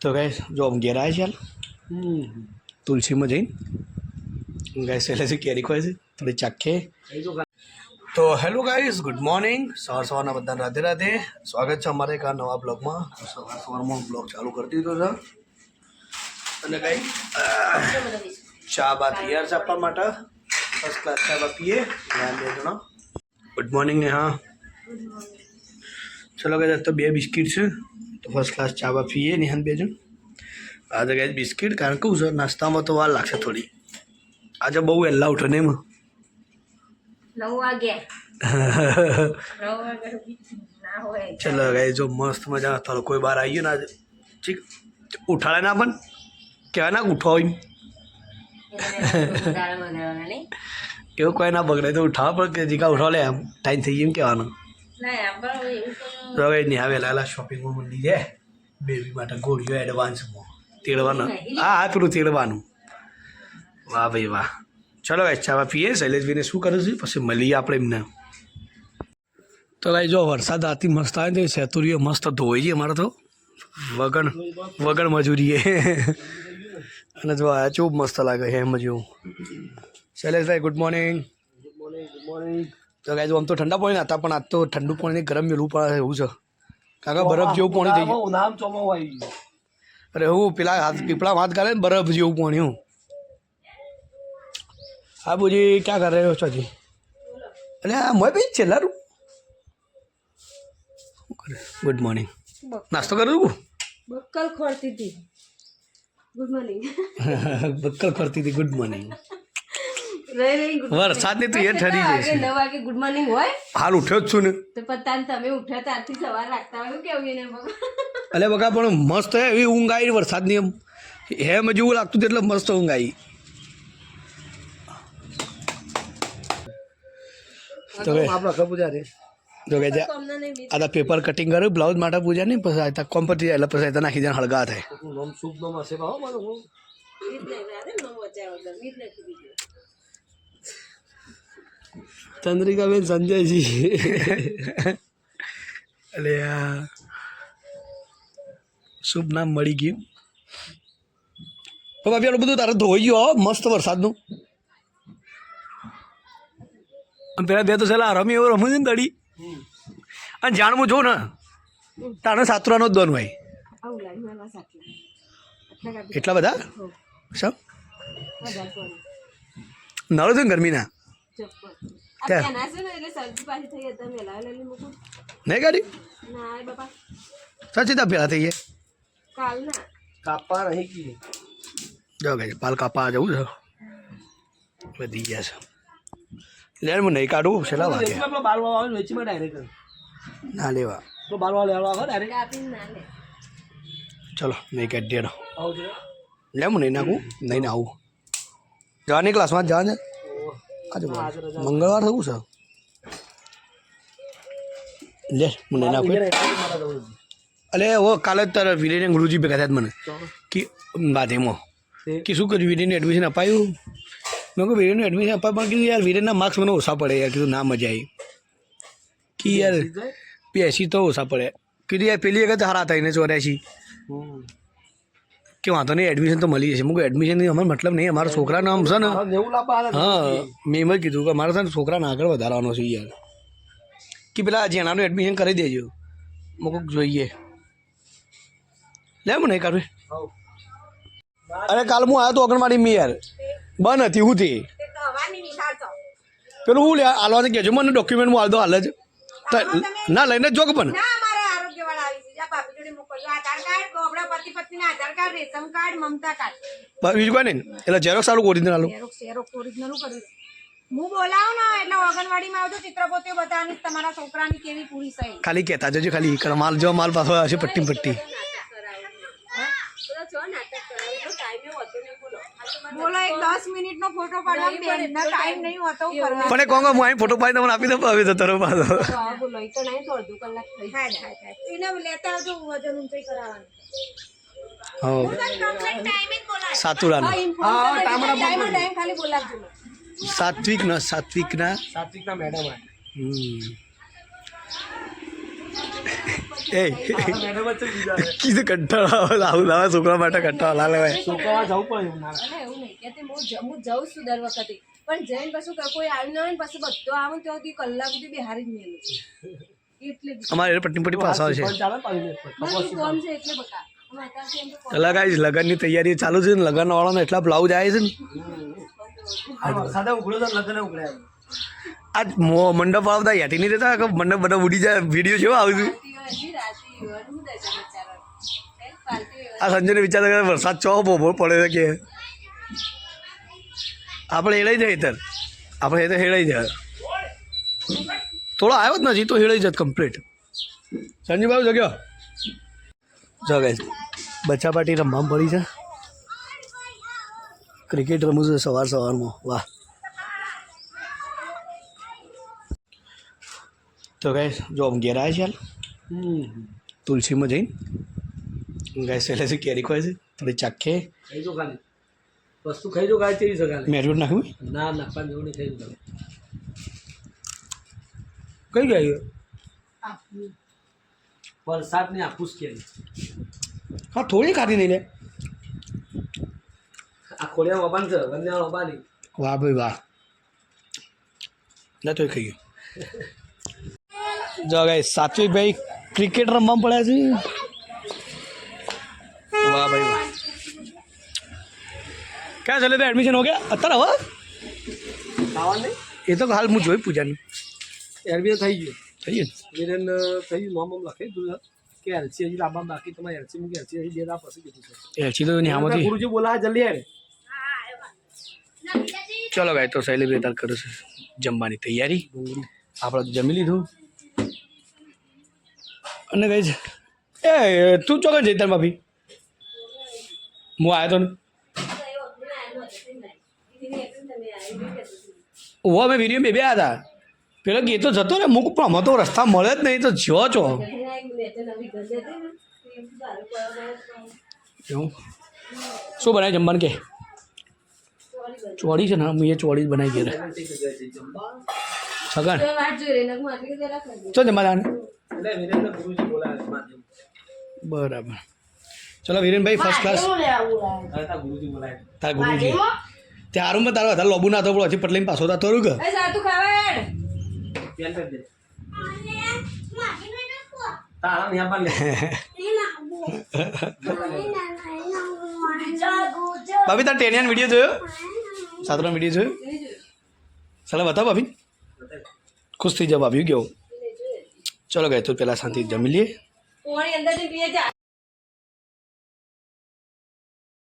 તો ગાઈસ જો આમ ઘેર આવે છે તુલસીમાં જઈને. ગાય શૈલેષી કેરી ખોય છે? થોડી ચાખે. તો હેલો ગાઈઝ ગુડ મોર્નિંગ સવાર સવારના બધા રાધે રાધે. સ્વાગત છે અમારે એક આ નવા બ્લોગમાં. સવાર સવારમાં બ્લોગ ચાલુ કરી દીધો છે અને કઈ ચા બા તૈયાર છે આપવા માટે. ફર્સ્ટ ક્લાસ ચા બા પીએ. ધ્યાન જણા ગુડ મોર્નિંગ હા ચલો ગાઈઝ તો બે બિસ્કિટ છે. તો ફર્સ્ટ ક્લાસ ચા બા પીએ નિહાન બેજો આજે ગાય બિસ્કિટ કારણ કે સર નાસ્તામાં તો વાર લાગશે થોડી. આજે બહુ વહેલા ઉઠે ને એમાં. ચલો ગાય જો મસ્ત મજા થોડો કોઈ બહાર આવી ગયો ને આજે. ઠીક. ઉઠાડે ના પણ કહેવાય ના ઉઠો એમ. એવું કોઈ ના બગડે તો ઉઠાવ પણ કે જીકા ઉઠાવ લે એમ. ટાઈમ થઈ ગયો એમ કહેવાનું. ના આપણે એવું તો તો હવે લાલા શોપિંગમાં મંડી જાય બેબી માટે ગોળીઓ એડવાન્સમાં તેડવાનું. હા હા પેલું તેડવાનું. વાહ ભાઈ વાહ. ચલો ભાઈ ચા પીએ શૈલેષભાઈને શું કરું છું? પછી મળીએ આપણે એમને. તો ભાઈ જો વરસાદ આથી મસ્ત આવે ને સેતુરીઓ મસ્ત ધોઈ છે અમારે તો. વગણ વગણ મજૂરીએ. અને જો આ ચૂપ મસ્ત લાગે છે એમ જેવું શૈલેષભાઈ ગુડ મોર્નિંગ તો ગાય આમ તો ઠંડા પાણી હતા પણ આજ તો ઠંડુ પાણી ગરમ મેળવું પડે એવું છે. કાકા બરફ જેવું પાણી થઈ ગયું નામ ચોમાવું આવી ગયું. અરે હું પેલા હાથ પીપળા વાત કરે ને બરફ જેવું પાણી હું. હા બુજી ક્યાં કરે રહ્યો છો જી અરે આ મોય ભાઈ છેલ્લા રૂ ગુડ મોર્નિંગ નાસ્તો કરું છું બક્કલ ખોરતી હતી. ગુડ મોર્નિંગ બક્કલ ખોરતી હતી. ગુડ મોર્નિંગ વરસાદની તો એ ઠરી. જશે. નવ વાગે ગુડ મોર્નિંગ હોય. હાલ ઉઠ્યો જ છું ને. તો પતાને તમે ઉઠ્યા ત્યારથી સવાર રાખતા હોય કેવું એને અલે બકા પણ મસ્ત હે એવી ઊંઘ આવી વરસાદની એમ. હેમ જેવું લાગતું હતું એટલે મસ્ત ઊંઘ આવી. તો કે પેપર કટિંગ કર્યું બ્લાઉઝ માટે પૂજા નહીં પછી આ કોમ્પટી એટલે પછી આ નાખી જાય હળગા થાય ચંદ્રિકાબેન સંજયજી એટલે આ શુભ નામ મળી ગયું. તો ભાભી બધું તારે ધોઈ ગયો હો, મસ્ત વરસાદનું. અને પેલા બે તો છેલ્લા રમી એવું રમું છે ને દડી. અને જાણવું જો ને તારે સાતુરાનો જ દોન હોય. એટલા બધા? શું? નળ છે ને ગરમીના? ચપ્પલ આ ત્યાં. ત્યાં નાશે ને એટલે શરદી પાછી થઈ હતા મેલા લઈ મૂકું નહીં ગાડી ના એ બાપા સાચી તા પહેલાં થઈ જાય કાલ ના કાપા નહીં કી જો ગઈ પાલ કાપા જવું છે વધી ગયા છે લે હું નહીં કાઢું છેલ્લા વાગે આપણો બાર વાળો આવે વેચીમાં ડાયરેક્ટ ના લેવા તો બાર વાળો લેવા આવે ડાયરેક્ટ કાપીને ના લે ચલો નહીં કાઢી દેડો આવું છે લે હું નહીં નાખું નહીં ના આવું જવાની ક્લાસમાં જવા છે આજે મંગળવાર થયું છે. લે મને ના અલે ઓ કાલે તારા વિરેન ગુરુજી ભેગા થયા મને. કે બાધેમાં કે શું કર્યું વિરેનને એડમિશન અપાયું? મેં કહ્યું વિરેનનું એડમિશન અપાય પણ કીધું યાર વિરેનના માર્ક્સ મને ઓછા પડે. યાર કીધું ના મજા આવી. કે યાર પેસી તો ઓછા પડે. કીધું યાર પેલી વખત હારા થઈને ચોર્યાસી. કે વાંધો નહીં એડમિશન તો મળી જશે. મું કહું એડમિશન અમારે મતલબ નહીં અમારા છોકરાનું આમ છે ને હા મેં એમ જ કીધું કે મારે છે ને છોકરાને આગળ વધારવાનો છે યાર. કે પેલા જેનાનું એડમિશન કરી દેજો. મૂકું જોઈએ. લે મને નહીં કાઢું અરે કાલ હું આવ્યો તો અગણવાડી મેં યાર. બંધ હતી હું થી પેલું હું લે હાલવાનું કહેજો મને ડોક્યુમેન્ટ હું હાલ દો હાલ જ. ના લઈને જ જો પણ. બીજું કોઈ નહીં. એટલે ઝેરોક્સ સારું ઓરિજિનલ હું બોલાવ ને એટલે ઓગણવાડીમાં આવજો ચિત્રપોતીઓ બતાવવાની તમારા છોકરાની કેવી પૂરી ખાલી કહેતા જજો ખાલી માલ જો માલ પાછો હશે પટ્ટી પટ્ટી તો જો નાટક કરાવે તો ટાઈમે હોતો નહીં બોલો. એક દસ મિનિટ નો ફોટો પાડવાનો બેનનો ટાઈમ નહીં હોતો પણ એ કોંગો હું અહીં ફોટો પાડી તમને આપી દઉં હવે તો તરો પાછો બોલો એ તો નહીં તો અડધો કલાક થઈ થાય થાય થાય એને લેતા આવજો વજન ઊંચાઈ કરાવવાનું. હા કમ્પ્લીટ ટાઈમ જ બોલાય સાતુરાનો હા ટાઈમ ટાઈમ ખાલી બોલાવજો. સાત્વિક ના સાત્વિક ના મેડમ હમ. એ. મેડમ વચ્ચે કીધું કંટાળો આવે આવું લાવે છોકરા માટે કંટાળો લાવે લેવાય છોકરાઓ જવું પડે એવું એવું નહીં કે હું હું જઉં છું દર વખતે. પણ જઈને પછી કોઈ આવી ના હોય પછી બધો આવું તો કલાક સુધી બિહારી જ નહીં અમારે પટ્ટી પટ્ટી પાસ આવે છે મારું. એટલે ગાઈસ લગ્નની તૈયારી ચાલુ છે ને લગ્ન વાળાનો એટલા બ્લાઉઝ આવે છે ને. આજ મંડપ આવતા યાટી નહીં રહેતા મંડપ બધા ઉડી જાય વીડિયો જેવો આવે આ સંજયને વિચાર વરસાદ ચો બહુ પડે છે કે. આપણે હેળાઈ જાય તર આપણે એ તો હેળાઈ જાય. થોડો આવ્યો જ નથી, તો હેળાઈ જત કમ્પ્લીટ સંજયભાઈ જગ્યો? જો ગાઈસ બચ્ચા પાટી રમવા પડી છે. ક્રિકેટ રમું છે સવાર સવારમાં. વાહ. તો ગાઈસ જો આમ ઘેરાય છે તુલસીમાં જઈને. ગાય સહેલે છે કેરી ખોય છે થોડી ચાખે. ખાઈ જો ખાલી. વસ્તુ ખાઈ જો ગાય તેવી છે ખાલી. નાખ્યું ના નાખવા જેવું નહીં થઈ જો કઈ ગાય? વરસાદ ને આખું કેરી. હા થોડી ખાધી નહીં લે. આ ખોડિયા ઓબાન છે બંને ઓબાની વાહ ભાઈ વાહ. ના તોય ખાઈ ગયો. જો ગાય સાચવી ભાઈ ક્રિકેટ રમવા પડ્યા છે. વાહ ભાઈ વાહ. ક્યાં ચાલે ભાઈ એડમિશન હો ગયા? અત્યારે હવે નહીં એ તો હાલ હું જોઈ પૂજાનું. એડમિશન થઈ ગયું. થઈ ગયું? વિરેન થઈ ગયું. નોમ લખે લખી કે એલસી હજી લાંબા બાકી તમારે એલસી મૂકી એલસી હજી બે પછી કીધું છે. એલસી તો આમાંથી ગુરુજી બોલા જલ્દી આવે ચલો ભાઈ તો સેલિબ્રેટ કરું છું જમવાની તૈયારી. આપણે જમી લીધું. અને ગઈ એ તું ચોક્કસ જઈ તાર ભાભી. હું આવ્યો તો ને. ઓ અમે વીડિયો બે બે હતા પેલો ગીતો જતો ને મૂક પણ આમાં તો રસ્તા મળે જ નહીં તો જો છો. એવું? શું બનાવી જમવાનું કે? ચોડી છે ને હું એ ચોડી જ બનાવી ઘેર. સગન તો જોઈ એટલે ગુરુજી બોલાવે માધ્યમ બરાબર. ચલો વિરેનભાઈ ફર્સ્ટ ક્લાસ અરે તા ગુરુજી બોલાવે તારા ગુરુજી. ત્યાં આરુમાં તારો હતા લોબુ ના થતો પછી પટલી પાછો હતા રહ્યું કે? એ સાતું ખાવા પેન કરી દે તારા ને આપા ભાભી તાર ટેનિયાન વીડિયો જોયો? સાતનો વીડિયો જોયો? ચાલો બતાવ ભાભી. ખુશ થઈ જાઓ ભાભી કેવું? ચલો ગાય તો પેલા શાંતિ જમી લઈએ.